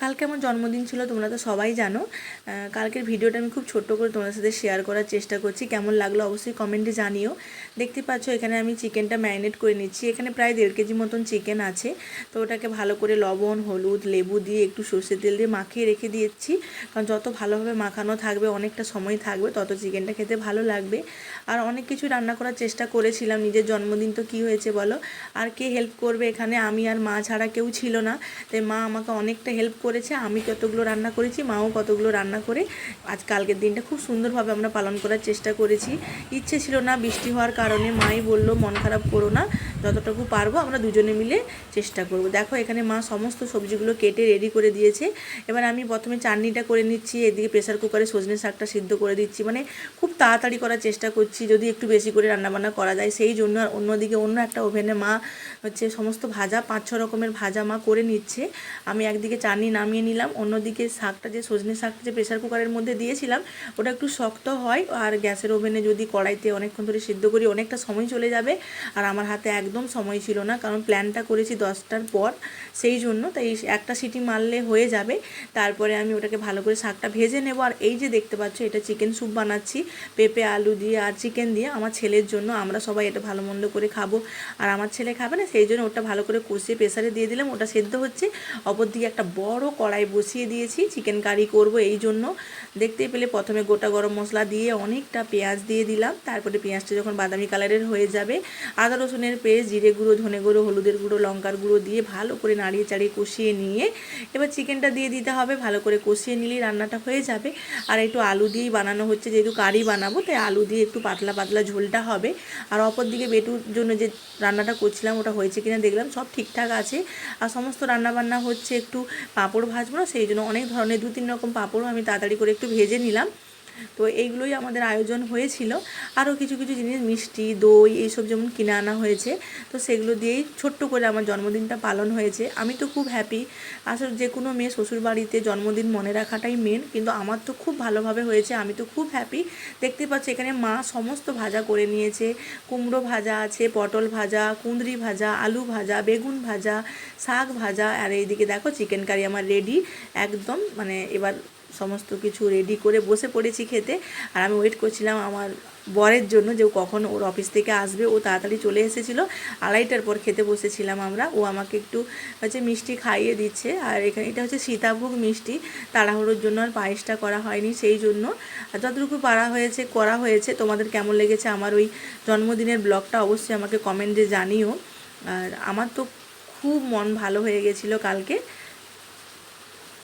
কালকে আমার জন্মদিন ছিল তোমরা তো সবাই জানো। কালকের ভিডিওটা আমি খুব ছোট্ট করে তোমাদের সাথে শেয়ার করার চেষ্টা করছি। কেমন লাগল অবশ্যই কমেন্টে জানিও। দেখতে পাচ্ছ এখানে আমি চিকেনটা ম্যারিনেট করে নিচ্ছি। এখানে প্রায় দেড় কেজি মতন চিকেন আছে। তো ওটাকে ভালো করে লবণ, হলুদ, লেবু দিয়ে একটু সর্ষের তেল দিয়ে মাখিয়ে রেখে দিয়েছি। কারণ যত ভালোভাবে মাখানো থাকবে, অনেকটা সময় থাকবে, তত চিকেনটা খেতে ভালো লাগবে। আর অনেক কিছু রান্না করার চেষ্টা করেছিলাম। নিজের জন্মদিন তো কী হয়েছে বলো? আর কে হেল্প করবে এখানে? আমি আর মা ছাড়া কেউ ছিল না। তাই মা আমাকে অনেকটা হেল্প করেছে, আমি কতগুলো রান্না করেছি, মাও কতগুলো রান্না করে আজ কালকের দিনটা খুব সুন্দরভাবে আমরা পালন করার চেষ্টা করেছি। ইচ্ছে ছিল না বৃষ্টি হওয়ার কারণে, মাই বলল, মন খারাপ করো না, যতটুকু পারব আমরা দুজনে মিলে চেষ্টা করব। দেখো, এখানে মা সমস্ত সবজিগুলো কেটে রেডি করে দিয়েছে। এবার আমি প্রথমে চাটনিটা করে নিচ্ছি, এদিকে প্রেশার কুকারে সজনে শাকটা সিদ্ধ করে দিচ্ছি। মানে খুব তাড়াতাড়ি করার চেষ্টা করছি, যদি একটু বেশি করে রান্নাবান্না করা যায়। সেই জন্য আর অন্যদিকে অন্য একটা ওভেনে মা হচ্ছে, সমস্ত ভাজা পাঁচ ছ রকমের ভাজা মা করে নিচ্ছে। আমি একদিকে চাটনি নামিয়ে নিলাম। অন্যদিকে শাকটা যে, সজনে শাকটা যে প্রেশার কুকারের মধ্যে দিয়েছিলাম, ওটা একটু শক্ত হয় আর গ্যাসের ওভেনে যদি কড়াইতে অনেকক্ষণ ধরে সিদ্ধ করি, অনেকটা সময় চলে যাবে। আর আমার হাতে একদম সময় ছিল না, কারণ প্ল্যানটা করেছি দশটার পর। সেই জন্য তাই একটা সিটি মারলে হয়ে যাবে। তারপরে আমি ওটাকে ভালো করে শাকটা ভেজে নেব। আর এই যে দেখতে পাচ্ছ, এটা চিকেন স্যুপ বানাচ্ছি। পেঁপে, আলু দিয়ে আর চিকেন দিয়ে আমার ছেলের জন্য। আমরা সবাই এটা ভালো মন্দ করে খাব। আর আমার ছেলে খাবে না, সেই জন্য ওটা ভালো করে কষিয়ে প্রেসারে দিয়ে দিলাম। ওটা সেদ্ধ হচ্ছে। অপর দিকে একটা বড় কড়াই বসিয়ে দিয়েছি চিকেন কারি করব এই জন্য। দেখতে পেলে প্রথমে গোটা গরম মশলা দিয়ে অনেকটা পেঁয়াজ দিয়ে দিলাম, তারপরে পেঁয়াজটা যখন বাদামি কালারের হয়ে যাবে, আদা রসুনের পেস্ট, জিরে গুঁড়ো, ধনে গুঁড়ো, হলুদের গুঁড়ো, লঙ্কার গুঁড়ো দিয়ে ভালো করে নাড়িয়ে চাড়িয়ে কষিয়ে নিয়ে, এবার চিকেনটা দিয়ে দিতে হবে, ভালো করে কষিয়ে নিলেই রান্নাটা হয়ে যাবে। আর একটু আলু দিয়েই বানানো হচ্ছে, যেহেতু কারি বানাবো, তাই আলু দিয়ে একটু পাতলা পাতলা ঝোলটা হবে। আর অপর দিকে বেটুর জন্য যে রান্নাটা করছিলাম, ওটা হয়েছে কিনা দেখলাম, সব ঠিকঠাক আছে। আর সমস্ত রান্না বান্না হচ্ছে একটু পাঁপড় ভাজবো না, সেই জন্য অনেক ধরনের দু তিন রকম পাঁপড়ও আমি তাড়াতাড়ি করে একটু ভেজে নিলাম। তো এইগুলোই আমাদের আয়োজন হয়েছিল। আরও কিছু কিছু জিনিস, মিষ্টি, দই এইসব যেমন কিনে আনা হয়েছে, তো সেগুলো দিয়েই ছোট্ট করে আমার জন্মদিনটা পালন হয়েছে। আমি তো খুব হ্যাপি আসলে যে কোনো মেয়ে শ্বশুর বাড়িতে জন্মদিন মনে রাখাটাই মেন কিন্তু আমার তো খুব ভালোভাবে হয়েছে, আমি তো খুব হ্যাপি দেখতে পাচ্ছি এখানে মা সমস্ত ভাজা করে নিয়েছে, কুমড়ো ভাজা আছে, পটল ভাজা, কুঁদরি ভাজা, আলু ভাজা, বেগুন ভাজা, শাক ভাজা, আর এইদিকে দেখো চিকেন কারি আমার রেডি একদম মানে এবার সমস্ত কিছু রেডি করে বসে পড়েছি খেতে। আর আমি ওয়েট করছিলাম আমার বরের জন্য যে কখন ওর অফিস থেকে আসবে। ও তাড়াতাড়ি চলে এসেছিল। আড়াইটার পর খেতে বসেছিলাম আমরা। ও আমাকে একটু হচ্ছে মিষ্টি খাইয়ে দিচ্ছে। আর এখানে এটা হচ্ছে সীতাভোগ মিষ্টি। তাড়াহুড়োর জন্য আর পায়েসটা করা হয়নি সেই জন্য। যতটুকু পারা হয়েছে, করা হয়েছে। তোমাদের কেমন লেগেছে আমার ওই জন্মদিনের ব্লগটা অবশ্যই আমাকে কমেন্টে জানিও। আর আমার তো খুব মন ভালো হয়ে গেছিল কালকে।